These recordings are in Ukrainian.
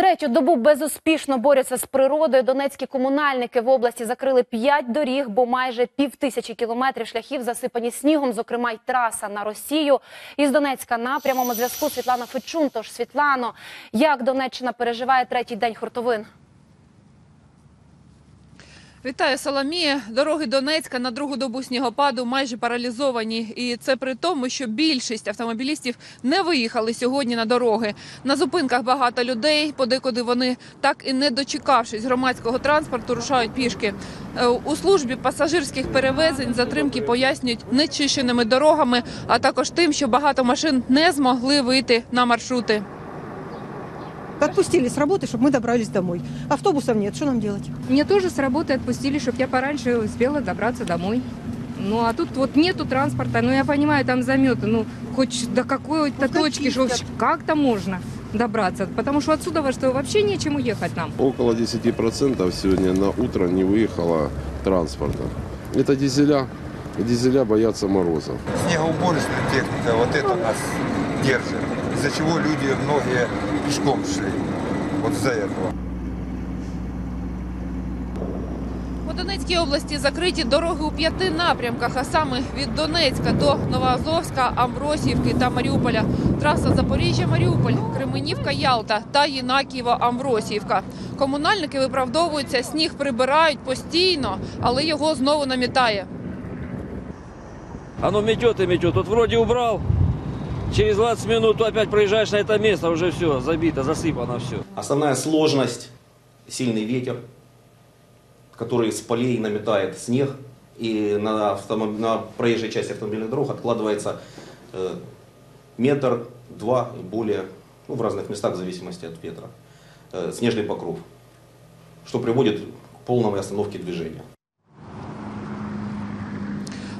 Третю добу безуспішно борються з природою. Донецькі комунальники в області закрили п'ять доріг, бо майже пів тисячі кілометрів шляхів засипані снігом, зокрема й траса на Росію. Із Донецька на прямому зв'язку Світлана Фечун. Тож, Світлано, як Донеччина переживає третій день хуртовин? Вітаю, Соломія. Дороги Донецька на другу добу снігопаду майже паралізовані. І це при тому, що більшість автомобілістів не виїхали сьогодні на дороги. На зупинках багато людей, подекуди вони, так і не дочекавшись громадського транспорту, рушають пішки. Е, У службі пасажирських перевезень затримки пояснюють нечищеними дорогами, а також тим, що багато машин не змогли вийти на маршрути. Отпустили с работы, чтобы мы добрались домой. Автобусов нет, что нам делать? Мне тоже с работы отпустили, чтобы я пораньше успела добраться домой. Ну, а тут вот нету транспорта, ну, я понимаю, там заметы, ну, хоть до какой-то Ну, точки, что как-то можно добраться, потому что отсюда во что вообще нечем уехать нам. Около 10% сегодня на утро не выехало транспорта. Это дизеля. Дизеля боятся морозов. Снегоуборочная техника, вот это нас держит. Из-за чего люди многие пешком шли. Вот из-за этого. У Донецькій області закриті дороги у п'яти напрямках, а саме від Донецька до Новоазовська, Амвросіївки та Маріуполя. Траса Запоріжжя-Маріуполь, Кременівка, Ялта та Єнакієво-Амвросіївка. Комунальники виправдовуються, сніг прибирають постійно, але його знову намітає. Оно метет и метет. Вот вроде убрал, через 20 минут опять проезжаешь на это место, уже все, забито, засыпано все. Основная сложность – сильный ветер, который с полей наметает снег, и на, автомоб- на проезжей части автомобильных дорог откладывается э, метр, два и более, ну, в разных местах в зависимости от ветра, э, снежный покров, что приводит к полной остановке движения.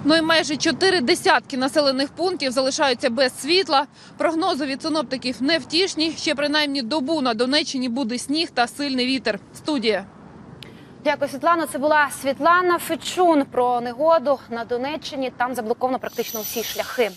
Ну і майже чотири десятки населених пунктів залишаються без світла. Прогнози від синоптиків невтішні. Ще принаймні добу на Донеччині буде сніг та сильний вітер. Студія. Дякую, Світлано. Це була Світлана Фечун про негоду на Донеччині. Там заблоковано практично всі шляхи.